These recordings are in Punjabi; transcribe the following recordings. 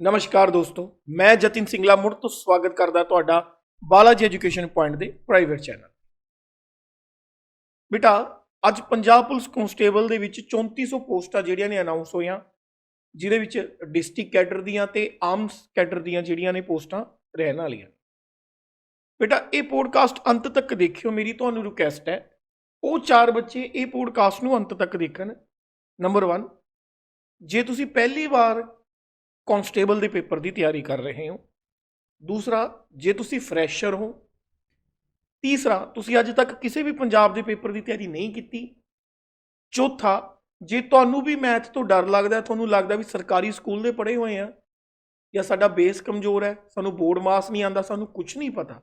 ਨਮਸਕਾਰ ਦੋਸਤੋ, ਮੈਂ ਜਤਿਨ ਸਿੰਗਲਾ ਮੁੜ ਤੋਂ ਸਵਾਗਤ ਕਰਦਾ ਤੁਹਾਡਾ ਬਾਲਾਜੀ ਐਜੂਕੇਸ਼ਨ ਪੁਆਇੰਟ ਦੇ ਪ੍ਰਾਈਵੇਟ ਚੈਨਲ ਬੇਟਾ, ਅੱਜ ਪੰਜਾਬ ਪੁਲਿਸ ਕਨਸਟੇਬਲ ਦੇ ਵਿੱਚ 3400 ਪੋਸਟਾਂ ਜਿਹੜੀਆਂ ਨੇ ਅਨਾਉਂਸ ਹੋਈਆਂ, ਜਿਹਦੇ ਵਿੱਚ ਡਿਸਟ੍ਰਿਕਟ ਕੈਡਰ ਦੀਆਂ ਤੇ ਆਰਮਸ ਕੈਡਰ ਦੀਆਂ ਜਿਹੜੀਆਂ ਨੇ ਪੋਸਟਾਂ ਰਹਿਣ ਵਾਲੀਆਂ ਬੇਟਾ, ਇਹ ਪੋਡਕਾਸਟ ਅੰਤ ਤੱਕ ਦੇਖਿਓ, ਮੇਰੀ ਤੁਹਾਨੂੰ ਰਿਕੁਐਸਟ ਹੈ, ਉਹ ਚਾਰ ਬੱਚੇ ਇਹ ਪੋਡਕਾਸਟ ਨੂੰ ਅੰਤ ਤੱਕ ਦੇਖਣ। ਨੰਬਰ 1 ਜੇ ਤੁਸੀਂ ਪਹਿਲੀ ਵਾਰ ਕਾਂਸਟੇਬਲ ਦੇ ਪੇਪਰ ਦੀ ਤਿਆਰੀ ਕਰ ਰਹੇ ਹੋ। ਦੂਸਰਾ, ਜੇ ਤੁਸੀਂ ਫਰੈਸ਼ਰ ਹੋ, ਤੀਸਰਾ, ਤੁਸੀਂ ਅੱਜ ਤੱਕ ਕਿਸੇ ਵੀ ਪੰਜਾਬ ਦੇ ਪੇਪਰ ਦੀ ਤਿਆਰੀ ਨਹੀਂ ਕੀਤੀ। ਚੌਥਾ, ਜੇ ਤੁਹਾਨੂੰ ਵੀ ਮੈਥ ਤੋਂ ਡਰ ਲੱਗਦਾ ਤੁਹਾਨੂੰ ਲੱਗਦਾ ਵੀ ਸਰਕਾਰੀ ਸਕੂਲ ਦੇ ਪੜ੍ਹੇ ਹੋਏ ਆ ਜਾਂ ਸਾਡਾ ਬੇਸ ਕਮਜ਼ੋਰ ਹੈ, ਸਾਨੂੰ ਬੋਰਡ ਮਾਸ ਨਹੀਂ ਆਂਦਾ ਸਾਨੂੰ ਕੁਝ ਨਹੀਂ ਪਤਾ,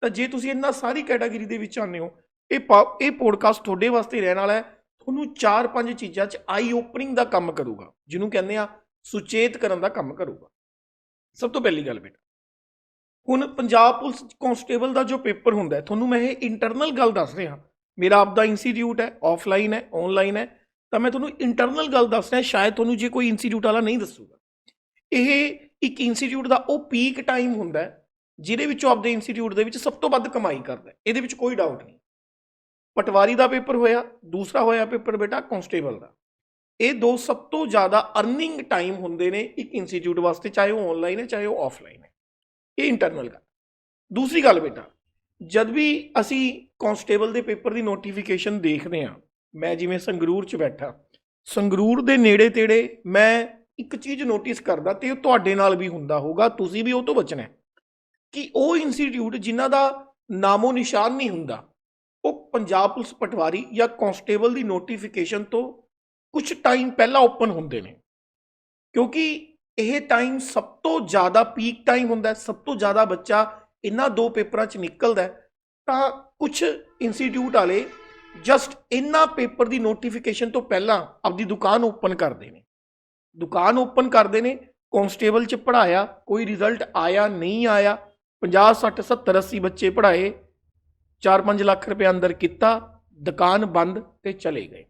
ਤਾਂ ਜੇ ਤੁਸੀਂ ਇਹਨਾਂ ਸਾਰੀ ਕੈਟਾਗਰੀ ਦੇ ਵਿੱਚ ਆਉਂਦੇ ਹੋ, ਇਹ ਪਾ- ਇਹ ਪੋਡਕਾਸਟ ਤੁਹਾਡੇ ਵਾਸਤੇ ਰਹਿਣ ਵਾਲਾ ਹੈ, ਤੁਹਾਨੂੰ ਚਾਰ ਪੰਜ ਚੀਜ਼ਾਂ 'ਚ ਆਈ ਓਪਨਿੰਗ ਦਾ ਕੰਮ ਕਰੂਗਾ, ਜਿਹਨੂੰ ਕਹਿੰਦੇ ਆ ਸੁਚੇਤ ਕਰਨ ਦਾ ਕੰਮ ਕਰੂਗਾ। ਸਭ ਤੋਂ ਪਹਿਲੀ ਗੱਲ ਬੇਟਾ, ਹੁਣ ਪੰਜਾਬ ਪੁਲਿਸ ਕਾਂਸਟੇਬਲ ਦਾ ਜੋ ਪੇਪਰ ਹੁੰਦਾ ਹੈ, ਤੁਹਾਨੂੰ ਮੈਂ ਇਹ ਇੰਟਰਨਲ ਗੱਲ ਦੱਸ ਰਿਹਾ। ਮੇਰਾ ਆਪਦਾ ਇੰਸਟੀਚਿਊਟ ਹੈ ਆਫਲਾਈਨ ਹੈ ਆਨਲਾਈਨ ਹੈ, ਤਾਂ ਮੈਂ ਤੁਹਾਨੂੰ ਇੰਟਰਨਲ ਗੱਲ ਦੱਸ ਰਿਹਾ, ਸ਼ਾਇਦ ਤੁਹਾਨੂੰ ਜੇ ਕੋਈ ਇੰਸਟੀਚਿਊਟ ਵਾਲਾ ਨਹੀਂ ਦੱਸੂਗਾ। ਇਹ ਇੱਕ ਇੰਸਟੀਚਿਊਟ ਦਾ ਉਹ ਪੀਕ ਟਾਈਮ ਹੁੰਦਾ ਜਿਹਦੇ ਵਿੱਚੋਂ ਆਪਦੇ ਇੰਸਟੀਚਿਊਟ ਦੇ ਵਿੱਚ ਸਭ ਤੋਂ ਵੱਧ ਕਮਾਈ ਕਰਦਾ ਇਹਦੇ ਵਿੱਚ ਕੋਈ ਡਾਊਟ ਨਹੀਂ। ਪਟਵਾਰੀ ਦਾ ਪੇਪਰ ਹੋਇਆ, ਦੂਸਰਾ ਹੋਇਆ ਪੇਪਰ ਬੇਟਾ, ਕਾਂਸਟੇਬਲ ਦਾ। ਇਹ ਦੋ ਸਭ ਤੋਂ ਜ਼ਿਆਦਾ ਅਰਨਿੰਗ ਟਾਈਮ ਹੁੰਦੇ ਨੇ ਇੱਕ ਇੰਸਟੀਚਿਊਟ ਵਾਸਤੇ, ਚਾਹੇ ਉਹ ਆਨਲਾਈਨ ਹੈ, ਚਾਹੇ ਉਹ ਆਫਲਾਈਨ ਹੈ। ਇਹ ਇੰਟਰਨਲ ਗੱਲ। ਦੂਸਰੀ ਗੱਲ ਬੇਟਾ, ਜਦ ਵੀ ਅਸੀਂ ਕਾਂਸਟੇਬਲ ਦੇ ਪੇਪਰ ਦੀ ਨੋਟੀਫਿਕੇਸ਼ਨ ਦੇਖਦੇ ਹਾਂ, ਮੈਂ ਜਿਵੇਂ ਸੰਗਰੂਰ 'ਚ ਬੈਠਾ, ਸੰਗਰੂਰ ਦੇ ਨੇੜੇ ਤੇੜੇ ਮੈਂ ਇੱਕ ਚੀਜ਼ ਨੋਟਿਸ ਕਰਦਾ ਤੇ ਉਹ ਤੁਹਾਡੇ ਨਾਲ ਵੀ ਹੁੰਦਾ ਹੋਊਗਾ, ਤੁਸੀਂ ਵੀ ਉਹ ਤੋਂ ਬਚਣਾ ਕਿ ਉਹ ਇੰਸਟੀਚਿਊਟ ਜਿਨ੍ਹਾਂ ਦਾ ਨਾਮੋ ਨਿਸ਼ਾਨ ਨਹੀਂ ਹੁੰਦਾ, ਉਹ ਪੰਜਾਬ ਪੁਲਿਸ ਪਟਵਾਰੀ ਜਾਂ ਕਾਂਸਟੇਬਲ ਦੀ ਨੋਟੀਫਿਕੇਸ਼ਨ ਤੋਂ ਕੁਝ ਟਾਈਮ ਪਹਿਲਾਂ ਓਪਨ ਹੁੰਦੇ ਨੇ। ਕਿਉਂਕਿ ਇਹ ਟਾਈਮ ਸਭ ਤੋਂ ਜ਼ਿਆਦਾ ਪੀਕ ਟਾਈਮ ਹੁੰਦਾ ਸਭ ਤੋਂ ਜ਼ਿਆਦਾ ਬੱਚਾ ਇਹਨਾਂ ਦੋ ਪੇਪਰਾਂ 'ਚ ਨਿਕਲਦਾ ਤਾਂ ਕੁਝ ਇੰਸਟੀਚਿਊਟ ਵਾਲੇ ਜਸਟ ਇਹਨਾਂ ਪੇਪਰ ਦੀ ਨੋਟੀਫਿਕੇਸ਼ਨ ਤੋਂ ਪਹਿਲਾਂ ਆਪਦੀ ਦੁਕਾਨ ਓਪਨ ਕਰਦੇ ਨੇ। ਦੁਕਾਨ ਓਪਨ ਕਰਦੇ ਨੇ ਕਾਂਸਟੇਬਲ 'ਚ ਪੜਾਇਆ ਕੋਈ ਰਿਜ਼ਲਟ ਆਇਆ, ਨਹੀਂ ਆਇਆ 50 60 70 80 ਬੱਚੇ ਪੜਾਏ 4-5 ਲੱਖ ਰੁਪਏ ਅੰਦਰ ਕੀਤਾ, ਦੁਕਾਨ ਬੰਦ ਤੇ ਚਲੇ ਗਏ।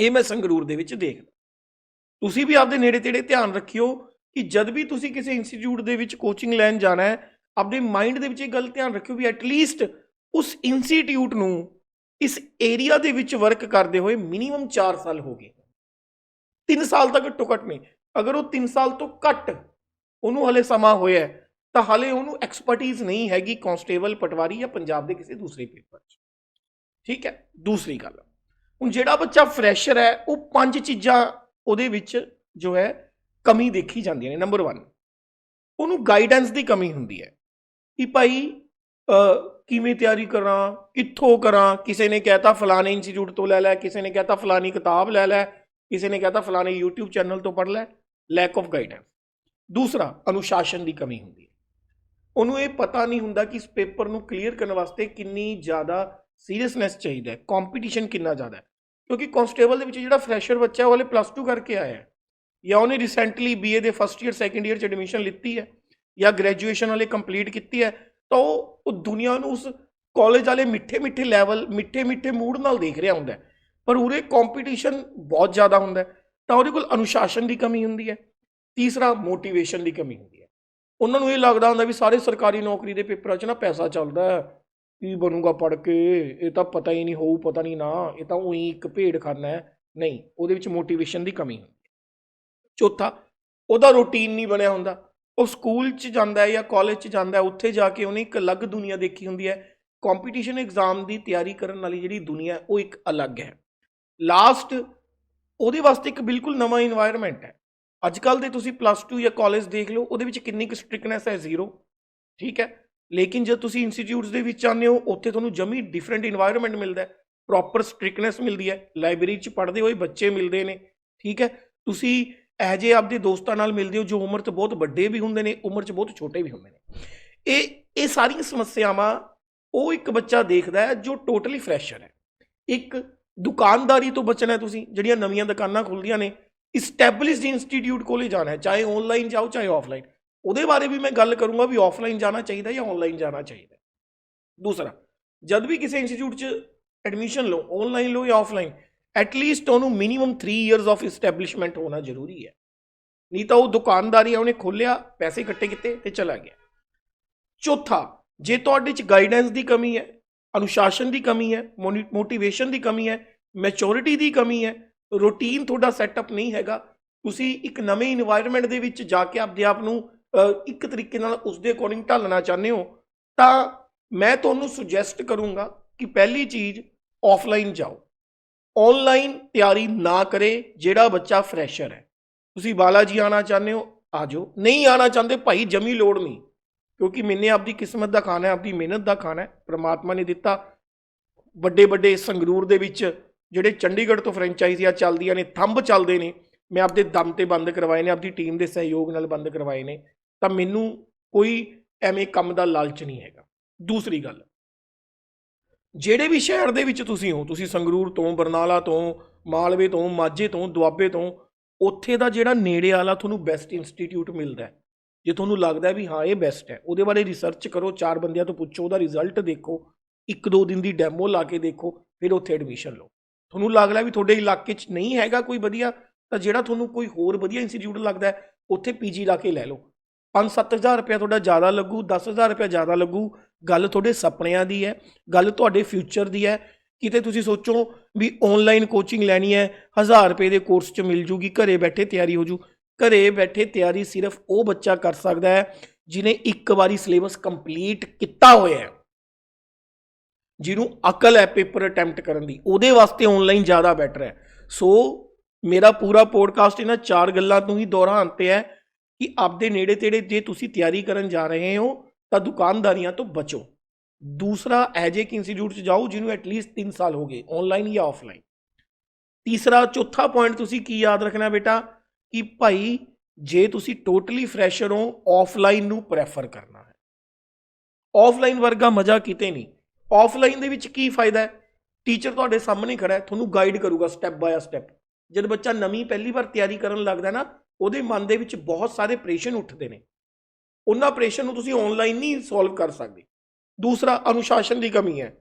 ਇਹ ਮੈਂ ਸੰਗਰੂਰ ਦੇ ਵਿੱਚ ਦੇਖਦਾ। ਤੁਸੀਂ ਵੀ ਆਪਦੇ ਨੇੜੇ ਤੇੜੇ ਧਿਆਨ ਰੱਖਿਓ ਕਿ ਜਦ ਵੀ ਤੁਸੀਂ ਕਿਸੇ ਇੰਸਟੀਚਿਊਟ ਦੇ ਵਿੱਚ ਕੋਚਿੰਗ ਲੈਣ ਜਾਣਾ ਹੈ, ਆਪਦੇ ਮਾਈਂਡ ਦੇ ਵਿੱਚ ਇਹ ਗੱਲ ਧਿਆਨ ਰੱਖਿਓ ਵੀ ਐਟਲੀਸਟ ਉਸ ਇੰਸਟੀਚਿਊਟ ਨੂੰ ਇਸ ਏਰੀਆ ਦੇ ਵਿੱਚ ਵਰਕ ਕਰਦੇ ਹੋਏ ਮਿਨੀਮਮ 4 ਸਾਲ ਹੋ ਗਏ। 3 ਸਾਲ ਤੱਕ ਘੱਟੋ ਘੱਟ ਨਹੀਂ, ਅਗਰ ਉਹ 3 ਸਾਲ ਤੋਂ ਘੱਟ ਉਹਨੂੰ ਹਲੇ ਸਮਾਂ ਹੋਇਆ ਤਾਂ ਹਲੇ ਉਹਨੂੰ ਐਕਸਪਰਟੀਜ਼ ਨਹੀਂ ਹੈਗੀ ਕਾਂਸਟੇਬਲ ਪਟਵਾਰੀ ਜਾਂ ਪੰਜਾਬ ਦੇ ਕਿਸੇ ਦੂਸਰੇ ਪੇਪਰ 'ਚ। ਠੀਕ ਹੈ, ਦੂਸਰੀ ਗੱਲ। ਹੁਣ ਜਿਹੜਾ ਬੱਚਾ ਫਰੈਸ਼ਰ ਹੈ, ਉਹ ਪੰਜ ਚੀਜ਼ਾਂ ਉਹਦੇ ਵਿੱਚ ਜੋ ਹੈ, ਕਮੀ ਦੇਖੀ ਜਾਂਦੀਆਂ ਨੇ। ਨੰਬਰ 1 ਉਹਨੂੰ ਗਾਈਡੈਂਸ ਦੀ ਕਮੀ ਹੁੰਦੀ ਹੈ ਕਿ ਭਾਈ ਕਿਵੇਂ ਤਿਆਰੀ ਕਰਾਂ, ਕਿੱਥੋਂ ਕਰਾਂ, ਕਿਸੇ ਨੇ ਕਹਿਤਾ ਫਲਾਣੇ ਇੰਸਟੀਚਿਊਟ ਤੋਂ ਲੈ ਲੈ, ਕਿਸੇ ਨੇ ਕਹਿਤਾ ਫਲਾਣੀ ਕਿਤਾਬ ਲੈ ਲੈ, ਕਿਸੇ ਨੇ ਕਹਿਤਾ ਫਲਾਣੇ YouTube ਚੈਨਲ ਤੋਂ ਪੜ੍ਹ ਲੈ ਲੈਕ ਆਫ ਗਾਈਡੈਂਸ ਦੂਸਰਾ, ਅਨੁਸ਼ਾਸਨ ਦੀ ਕਮੀ ਹੁੰਦੀ ਹੈ। ਉਹਨੂੰ ਇਹ ਪਤਾ ਨਹੀਂ ਹੁੰਦਾ ਕਿ ਇਸ ਪੇਪਰ ਨੂੰ ਕਲੀਅਰ ਕਰਨ ਵਾਸਤੇ ਕਿੰਨੀ ਜ਼ਿਆਦਾ ਸੀਰੀਅਸਨੈਸ ਚਾਹੀਦਾ ਹੈ ਕੰਪੀਟੀਸ਼ਨ ਕਿੰਨਾ ਜ਼ਿਆਦਾ ਹੈ। ਕਿਉਂਕਿ ਕਾਂਸਟੇਬਲ ਦੇ ਵਿੱਚ ਜਿਹੜਾ ਫਰੈਸ਼ਰ ਬੱਚਾ ਉਹ ਹਲੇ ਪਲੱਸ 2 ਕਰਕੇ ਆਇਆ ਜਾਂ ਉਹਨੇ ਰੀਸੈਂਟਲੀ ਬੀਏ ਦੇ ਫਸਟ ਈਅਰ ਸੈਕੰਡ ਈਅਰ ਚ ਐਡਮਿਸ਼ਨ ਲਿੱਤੀ ਹੈ ਜਾਂ ਗ੍ਰੈਜੂਏਸ਼ਨ ਵਾਲੇ ਕੰਪਲੀਟ ਕੀਤੀ ਹੈ, ਤਾਂ ਉਹ ਦੁਨੀਆ ਨੂੰ ਉਸ ਕਾਲਜ ਵਾਲੇ ਮਿੱਠੇ ਮਿੱਠੇ ਲੈਵਲ ਮਿੱਠੇ ਮਿੱਠੇ ਮੂਡ ਨਾਲ ਦੇਖ ਰਿਹਾ ਹੁੰਦਾ ਪਰ ਉਰੇ ਕੰਪੀਟੀਸ਼ਨ ਬਹੁਤ ਜ਼ਿਆਦਾ ਹੁੰਦਾ ਤਾਂ ਉਹਦੇ ਕੋਲ ਅਨੁਸ਼ਾਸਨ ਦੀ ਕਮੀ ਹੁੰਦੀ ਹੈ। ਤੀਸਰਾ ਮੋਟੀਵੇਸ਼ਨ ਦੀ ਕਮੀ ਹੁੰਦੀ ਹੈ। ਉਹਨਾਂ ਨੂੰ ਇਹ ਲੱਗਦਾ ਹੁੰਦਾ ਵੀ ਸਾਰੇ ਸਰਕਾਰੀ ਨੌਕਰੀ ਦੇ ਪੇਪਰਾਂ 'ਚ ਨਾ ਪੈਸਾ ਚੱਲਦਾ ਹੈ। ਕੀ ਬਣੂਗਾ ਪੜ ਕੇ? ਇਹ ਤਾਂ ਪਤਾ ਹੀ ਨਹੀਂ ਹੋਊ, ਪਤਾ ਨਹੀਂ ਨਾ। ਇਹ ਤਾਂ ਉਹੀ ਇੱਕ ਭੇਡ ਖਾਨਾ ਹੈ। ਨਹੀਂ, ਉਹਦੇ ਵਿੱਚ ਮੋਟੀਵੇਸ਼ਨ ਦੀ ਕਮੀ ਹੁੰਦੀ ਚੌਥਾ, ਉਹਦਾ ਰੂਟੀਨ ਨਹੀਂ ਬਣਿਆ ਹੁੰਦਾ। ਉਹ ਸਕੂਲ 'ਚ ਜਾਂਦਾ ਹੈ ਜਾਂ ਕਾਲਜ 'ਚ ਜਾਂਦਾ ਹੈ, ਉੱਥੇ ਜਾ ਕੇ ਉਹਨੇ ਇੱਕ ਅਲੱਗ ਦੁਨੀਆ ਦੇਖੀ ਹੁੰਦੀ ਹੈ। ਕੰਪੀਟੀਸ਼ਨ ਐਗਜ਼ਾਮ ਦੀ ਤਿਆਰੀ ਕਰਨ ਵਾਲੀ ਜਿਹੜੀ ਦੁਨੀਆ ਉਹ ਇੱਕ ਅਲੱਗ ਹੈ। ਲਾਸਟ ਉਹਦੇ ਵਾਸਤੇ ਇੱਕ ਬਿਲਕੁਲ ਨਵਾਂ ਇਨਵਾਇਰਨਮੈਂਟ ਹੈ। ਅੱਜ ਕੱਲ ਦੇ ਤੁਸੀਂ ਪਲੱਸ 2 ਜਾਂ ਕਾਲਜ ਦੇਖ ਲਓ, ਉਹਦੇ ਵਿੱਚ ਕਿੰਨੀ ਕੁ ਸਟ੍ਰਿਕਨੈਸ ਹੈ ਜ਼ੀਰੋ ਠੀਕ ਹੈ? ਲੇਕਿਨ ਜਦ ਤੁਸੀਂ ਇੰਸਟੀਚਿਊਟਸ ਦੇ ਵਿੱਚ ਆਉਂਦੇ ਹੋ, ਉੱਥੇ ਤੁਹਾਨੂੰ ਜਮੀ ਡਿਫਰੈਂਟ ਇਨਵਾਇਰਨਮੈਂਟ ਮਿਲਦਾ ਹੈ। ਪ੍ਰੋਪਰ ਸਟ੍ਰਿਕਨੈਸ ਮਿਲਦੀ ਹੈ। ਲਾਇਬ੍ਰੇਰੀ 'ਚ ਪੜ੍ਹਦੇ ਹੋਏ ਬੱਚੇ ਮਿਲਦੇ ਨੇ। ਠੀਕ ਹੈ? ਤੁਸੀਂ ਇਹ ਜਿਹੇ ਆਪਦੇ ਦੋਸਤਾਂ ਨਾਲ ਮਿਲਦੇ ਹੋ ਜੋ ਉਮਰ 'ਚ ਬਹੁਤ ਵੱਡੇ ਵੀ ਹੁੰਦੇ ਨੇ, ਉਮਰ 'ਚ ਬਹੁਤ ਛੋਟੇ ਵੀ ਹੁੰਦੇ ਨੇ। ਇਹ ਇਹ ਸਾਰੀਆਂ ਸਮੱਸਿਆਵਾਂ ਉਹ ਇੱਕ ਬੱਚਾ ਦੇਖਦਾ ਹੈ ਜੋ ਟੋਟਲੀ ਫਰੈਸ਼ਰ ਹੈ। ਇੱਕ ਦੁਕਾਨਦਾਰੀ ਤੋਂ ਬਚਣਾ ਤੁਸੀਂ, ਜਿਹੜੀਆਂ ਨਵੀਆਂ ਦੁਕਾਨਾਂ ਖੁੱਲਦੀਆਂ ਨੇ। ਇਸਟੈਬਲਿਸ਼ਡ ਇੰਸਟੀਚਿਊਟ ਕੋਲੇ ਜਾਣਾ ਹੈ, ਚਾਹੇ ਆਨਲਾਈਨ ਜਾਓ, ਚਾਹੇ ਆਫਲਾਈਨ ਉਹਦੇ ਬਾਰੇ ਵੀ ਮੈਂ ਗੱਲ ਕਰੂੰਗਾ ਵੀ ਆਫਲਾਈਨ ਜਾਣਾ ਚਾਹੀਦਾ ਜਾਂ ਆਨਲਾਈਨ ਜਾਣਾ ਚਾਹੀਦਾ। ਦੂਸਰਾ, ਜਦ ਵੀ ਕਿਸੇ ਇੰਸਟੀਚਿਊਟ 'ਚ ਐਡਮਿਸ਼ਨ ਲਓ ਆਨਲਾਈਨ ਲਓ ਜਾਂ ਆਫਲਾਈਨ ਐਟਲੀਸਟ ਉਹਨੂੰ ਮਿਨੀਮਮ 3 ਇਅਰਸ ਆਫ ਇਸਟੈਬਲਿਸ਼ਮੈਂਟ ਹੋਣਾ ਜ਼ਰੂਰੀ ਹੈ। ਨਹੀਂ ਤਾਂ ਉਹ ਦੁਕਾਨਦਾਰੀ ਆ, ਉਹਨੇ ਖੋਲਿਆ ਪੈਸੇ ਇਕੱਠੇ ਕੀਤੇ ਤੇ ਚਲਾ ਗਿਆ। ਚੌਥਾ, ਜੇ ਤੁਹਾਡੇ ਚ ਗਾਈਡੈਂਸ ਦੀ ਕਮੀ ਹੈ, ਅਨੁਸ਼ਾਸਨ ਦੀ ਕਮੀ ਹੈ ਮੋਟੀਵੇਸ਼ਨ ਦੀ ਕਮੀ ਹੈ ਮੈਚੋਰਿਟੀ ਦੀ ਕਮੀ ਹੈ ਰੂਟੀਨ ਤੁਹਾਡਾ ਸੈਟਅਪ ਨਹੀਂ ਹੈਗਾ, ਤੁਸੀਂ ਇੱਕ ਨਵੇਂ ਇਨਵਾਇਰਨਮੈਂਟ ਦੇ ਵਿੱਚ ਜਾ ਕੇ ਆਪਦੇ ਆਪ ਨੂੰ ਇੱਕ ਤਰੀਕੇ ਨਾਲ ਉਸ ਦੇ ਅਕੋਰਡਿੰਗ ਢਾਲਣਾ ਚਾਹੁੰਦੇ ਹੋ, ਤਾਂ ਮੈਂ ਤੁਹਾਨੂੰ ਸੁਜੈਸਟ ਕਰੂੰਗਾ ਕਿ ਪਹਿਲੀ ਚੀਜ਼ ਆਫਲਾਈਨ ਜਾਓ। ਆਨਲਾਈਨ ਤਿਆਰੀ ਨਾ ਕਰੇ ਜਿਹੜਾ ਬੱਚਾ ਫਰੈਸ਼ਰ ਹੈ। ਤੁਸੀਂ ਬਾਲਾ ਜੀ ਆਣਾ ਚਾਹੁੰਦੇ ਹੋ, ਆ ਜਾਓ। ਨਹੀਂ ਆਣਾ ਚਾਹੁੰਦੇ ਭਾਈ, ਜਮੀ ਲੋੜ ਨਹੀਂ। ਕਿਉਂਕਿ ਮੈਨੇ ਆਪਦੀ ਕਿਸਮਤ ਦਾ ਖਾਣਾ ਹੈ, ਆਪਦੀ ਮਿਹਨਤ ਦਾ ਖਾਣਾ ਹੈ, ਪ੍ਰਮਾਤਮਾ ਨੇ ਦਿੱਤਾ। ਵੱਡੇ ਵੱਡੇ ਸੰਗਰੂਰ ਦੇ ਵਿੱਚ ਜਿਹੜੇ ਚੰਡੀਗੜ੍ਹ ਤੋਂ ਫਰੈਂਚਾਈਜ਼ੀਆਂ ਚੱਲਦੀਆਂ ਨੇ, ਥੰਬ ਚੱਲਦੇ ਨੇ। ਮੈਂ ਆਪਦੇ ਦਮ ਤੇ ਬੰਦ ਕਰਵਾਏ ਨੇ, ਆਪਦੀ ਟੀਮ ਦੇ ਸਹਿਯੋਗ ਨਾਲ ਬੰਦ ਕਰਵਾਏ ਨੇ। ਤਾਂ ਮੈਨੂੰ ਕੋਈ ਐਵੇਂ ਕੰਮ ਦਾ ਲਾਲਚ ਨਹੀਂ ਹੈਗਾ। ਦੂਸਰੀ ਗੱਲ, ਜਿਹੜੇ ਵੀ ਸ਼ਹਿਰ ਦੇ ਵਿੱਚ ਤੁਸੀਂ ਹੋ, ਤੁਸੀਂ ਸੰਗਰੂਰ ਤੋਂ, ਬਰਨਾਲਾ ਤੋਂ, ਮਾਲਵੇ ਤੋਂ, ਮਾਝੇ ਤੋਂ, ਦੁਆਬੇ ਤੋਂ, ਉੱਥੇ ਦਾ ਜਿਹੜਾ ਨੇੜੇ ਵਾਲਾ ਤੁਹਾਨੂੰ ਬੈਸਟ ਇੰਸਟੀਚਿਊਟ ਮਿਲਦਾ ਹੈ, ਜੇ ਤੁਹਾਨੂੰ ਲੱਗਦਾ ਵੀ ਹਾਂ, ਇਹ ਬੈਸਟ ਹੈ, ਉਹਦੇ ਬਾਰੇ ਰਿਸਰਚ ਕਰੋ, ਚਾਰ ਬੰਦਿਆਂ ਤੋਂ ਪੁੱਛੋ, ਉਹਦਾ ਰਿਜ਼ਲਟ ਦੇਖੋ, ਇੱਕ ਦੋ ਦਿਨ ਦੀ ਡੈਮੋ ਲਾ ਕੇ ਦੇਖੋ, ਫਿਰ ਉੱਥੇ ਐਡਮਿਸ਼ਨ ਲਓ। ਤੁਹਾਨੂੰ ਲੱਗਦਾ ਵੀ ਤੁਹਾਡੇ ਇਲਾਕੇ 'ਚ ਨਹੀਂ ਹੈਗਾ ਕੋਈ ਵਧੀਆ, ਤਾਂ ਜਿਹੜਾ ਤੁਹਾਨੂੰ ਕੋਈ ਹੋਰ ਵਧੀਆ ਇੰਸਟੀਚਿਊਟ ਲੱਗਦਾ ਹੈ, ਉੱਥੇ ਪੀਜੀ ਲਾ ਕੇ ਲੈ ਲਓ। 5-7000 ਰੁਪਏ ਤੁਹਾਡਾ ਜ਼ਿਆਦਾ ਲੱਗੂ 10000 ਰੁਪਏ ਜ਼ਿਆਦਾ ਲੱਗੂ। ਗੱਲ ਤੁਹਾਡੇ ਸੁਪਨਿਆਂ ਦੀ ਹੈ, ਗੱਲ ਤੁਹਾਡੇ ਫਿਊਚਰ ਦੀ ਹੈ। ਕਿਤੇ ਤੁਸੀਂ ਸੋਚੋ ਵੀ ਆਨਲਾਈਨ ਕੋਚਿੰਗ ਲੈਣੀ ਹੈ 1000 ਰੁਪਏ ਦੇ ਕੋਰਸ 'ਚ ਮਿਲ ਜੂਗੀ, ਘਰੇ ਬੈਠੇ ਤਿਆਰੀ ਹੋ ਜੂ। ਘਰੇ ਬੈਠੇ ਤਿਆਰੀ ਸਿਰਫ ਉਹ ਬੱਚਾ ਕਰ ਸਕਦਾ ਹੈ ਜਿਨੇ ਇੱਕ ਵਾਰੀ ਸਿਲੇਬਸ ਕੰਪਲੀਟ ਕੀਤਾ ਹੋਇਆ ਹੈ। ਜਿਹਨੂੰ ਅਕਲ ਹੈ ਪੇਪਰ ਅਟੈਂਪਟ ਕਰਨ ਦੀ, ਉਹਦੇ ਵਾਸਤੇ ਆਨਲਾਈਨ ਜ਼ਿਆਦਾ ਬੈਟਰ ਹੈ। ਸੋ ਮੇਰਾ ਪੂਰਾ ਪੋਡਕਾਸਟ ਇਹਨਾਂ ਚਾਰ ਗੱਲਾਂ ਤੋਂ ਹੀ ਦੁਹਰਾਉਣ ਤੇ ਹੈ। ਕਿ ਆਪਦੇ ਨੇੜੇ ਤੇੜੇ ਜੇ ਤੁਸੀਂ ਤਿਆਰੀ ਕਰਨ ਜਾ ਰਹੇ ਹੋ, ਤਾਂ ਦੁਕਾਨਦਾਰੀਆਂ ਤੋਂ ਬਚੋ। ਦੂਸਰਾ ਐਜੇਕ ਇੰਸਟੀਚਿਊਟ 'ਚ ਜਾਓ, ਜਿਹਨੂੰ ਐਟਲੀਸਟ 3 ਸਾਲ ਹੋ ਗਏ ਆਨਲਾਈਨ ਜਾਂ ਆਫਲਾਈਨ ਤੀਸਰਾ, ਚੌਥਾ ਪੁਆਇੰਟ ਤੁਸੀਂ ਕੀ ਯਾਦ ਰੱਖਣਾ ਬੇਟਾ? ਕਿ ਭਾਈ, ਜੇ ਤੁਸੀਂ ਟੋਟਲੀ ਫਰੈਸ਼ਰ ਹੋ ਆਫਲਾਈਨ ਨੂੰ ਪ੍ਰੈਫਰ ਕਰਨਾ ਹੈ। ਆਫਲਾਈਨ ਵਰਗਾ ਮਜ਼ਾ ਕਿਤੇ ਨਹੀਂ। ਆਫਲਾਈਨ ਦੇ ਵਿੱਚ ਕੀ ਫਾਇਦਾ ਹੈ? ਟੀਚਰ ਤੁਹਾਡੇ ਸਾਹਮਣੇ ਖੜਾ ਹੈ, ਤੁਹਾਨੂੰ ਗਾਈਡ ਕਰੂਗਾ ਸਟੈਪ ਬਾय ਸਟੈਪ ਜਦ ਬੱਚਾ ਨਵੀਂ ਪਹਿਲੀ ਵਾਰ ਤਿਆਰੀ ਕਰਨ ਲੱਗਦਾ ਨਾ ਉਹਦੇ ਮਨ ਦੇ ਵਿੱਚ ਬਹੁਤ ਸਾਰੇ ਪ੍ਰੈਸ਼ਨ ਉੱਠਦੇ ਨੇ। ਉਹਨਾਂ ਪ੍ਰੈਸ਼ਨ ਨੂੰ ਤੁਸੀਂ ਆਨਲਾਈਨ ਨਹੀਂ ਸੋਲਵ ਕਰ ਸਕਦੇ। ਦੂਸਰਾ, ਅਨੁਸ਼ਾਸਨ ਦੀ ਕਮੀ ਹੈ।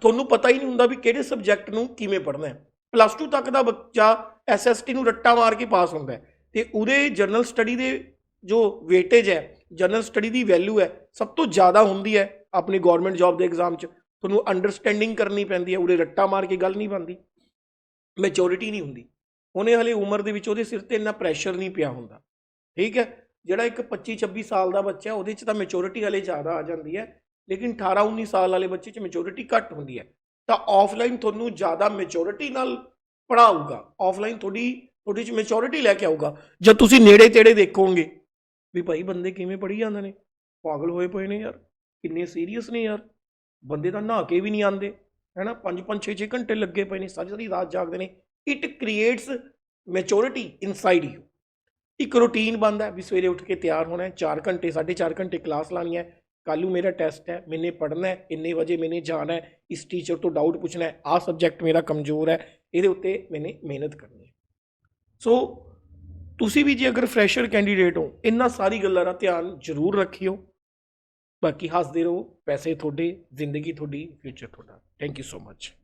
ਤੁਹਾਨੂੰ ਪਤਾ ਹੀ ਨਹੀਂ ਹੁੰਦਾ ਵੀ ਕਿਹੜੇ ਸਬਜੈਕਟ ਨੂੰ ਕਿਵੇਂ ਪੜ੍ਹਨਾ ਹੈ। ਪਲੱਸ 2 ਤੱਕ ਦਾ ਬੱਚਾ ਐਸਐਸਟੀ ਨੂੰ ਰੱਟਾ ਮਾਰ ਕੇ ਪਾਸ ਹੁੰਦਾ ਹੈ। ਤੇ ਉਹਦੇ ਜਨਰਲ ਸਟੱਡੀ ਦੇ ਜੋ ਵੇਟੇਜ ਹੈ ਜਨਰਲ ਸਟੱਡੀ ਦੀ ਵੈਲਿਊ ਹੈ, ਸਭ ਤੋਂ ਜ਼ਿਆਦਾ ਹੁੰਦੀ ਹੈ ਆਪਣੀ ਗਵਰਨਮੈਂਟ ਜੌਬ ਦੇ ਐਗਜ਼ਾਮ 'ਚ। ਤੁਹਾਨੂੰ ਅੰਡਰਸਟੈਂਡਿੰਗ ਕਰਨੀ ਪੈਂਦੀ ਹੈ, ਉਹਦੇ ਰੱਟਾ ਮਾਰ ਕੇ ਗੱਲ ਨਹੀਂ ਬਣਦੀ। ਮੈਚੋਰਿਟੀ ਨਹੀਂ ਹੁੰਦੀ। ਉਹਨੇ ਹਲੇ ਉਮਰ ਦੇ ਵਿੱਚ ਉਹਦੇ ਸਿਰ ਤੇ ਇੰਨਾ ਪ੍ਰੈਸ਼ਰ ਨਹੀਂ ਪਿਆ ਹੁੰਦਾ। ਠੀਕ ਹੈ? ਜਿਹੜਾ ਇੱਕ 25 26 ਸਾਲ ਦਾ ਬੱਚਾ ਉਹਦੇ 'ਚ ਤਾਂ ਮੈਚੋਰਿਟੀ ਹਲੇ ਜ਼ਿਆਦਾ ਆ ਜਾਂਦੀ ਹੈ, ਲੇਕਿਨ 18 19 ਸਾਲ ਵਾਲੇ ਬੱਚੇ 'ਚ ਮੈਚੋਰਿਟੀ ਘੱਟ ਹੁੰਦੀ ਹੈ। ਤਾਂ ਆਫਲਾਈਨ ਤੁਹਾਨੂੰ ਜ਼ਿਆਦਾ ਮੈਚੋਰਿਟੀ ਨਾਲ ਪੜਾਊਗਾ ਆਫਲਾਈਨ ਤੁਹਾਡੀ ਤੁਹਾਡੀ 'ਚ ਮੈਚੋਰਿਟੀ ਲੈ ਕੇ ਆਊਗਾ। ਜਦ ਤੁਸੀਂ ਨੇੜੇ ਤੇੜੇ ਦੇਖੋਗੇ ਵੀ ਭਾਈ ਬੰਦੇ ਕਿਵੇਂ ਪੜੀ ਜਾਂਦੇ ਨੇ? ਪਾਗਲ ਹੋਏ ਪਏ ਨੇ ਯਾਰ। ਕਿੰਨੇ ਸੀਰੀਅਸ ਨੇ ਯਾਰ। ਬੰਦੇ ਤਾਂ ਨਹਾ ਕੇ ਵੀ ਨਹੀਂ ਆਉਂਦੇ। ਹੈਨਾ? 5 5 6 6 ਘੰਟੇ ਲੱਗੇ ਪਏ ਨੇ। ਸਾਰੀ ਸਾਰੀ ਰਾਤ ਜਾਗਦੇ ਨੇ। It creates maturity inside you ਇੱਕ ਰੂਟੀਨ ਬਣਦਾ ਵੀ ਸਵੇਰੇ ਉੱਠ ਕੇ ਤਿਆਰ ਹੋਣਾ ਹੈ 4 ਘੰਟੇ 4.5 ਘੰਟੇ ਕਲਾਸ ਲਾਣੀ ਹੈ, ਕੱਲ੍ਹ ਨੂੰ ਮੇਰਾ ਟੈਸਟ ਹੈ, ਮੈਨੇ ਪੜ੍ਹਨਾ ਹੈ, ਇੰਨੇ ਵਜੇ ਮੈਨੇ ਜਾਣਾ ਹੈ, ਇਸ ਟੀਚਰ ਤੋਂ ਡਾਊਟ ਪੁੱਛਣਾ ਹੈ, ਆਹ ਸਬਜੈਕਟ ਮੇਰਾ ਕਮਜ਼ੋਰ ਹੈ, ਇਹਦੇ ਉੱਤੇ ਮੈਨੇ ਮਿਹਨਤ ਕਰਨੀ ਹੈ। ਸੋ ਤੁਸੀਂ ਵੀ ਜੇ ਅਗਰ ਫਰੈਸ਼ਰ ਕੈਂਡੀਡੇਟ ਹੋ ਇਹਨਾਂ ਸਾਰੀ ਗੱਲਾਂ ਦਾ ਧਿਆਨ ਜ਼ਰੂਰ ਰੱਖਿਓ। ਬਾਕੀ ਹੱਸਦੇ ਰਹੋ, ਪੈਸੇ ਤੁਹਾਡੇ, ਜ਼ਿੰਦਗੀ ਤੁਹਾਡੀ ਫਿਊਚਰ ਤੁਹਾਡਾ। Thank you so much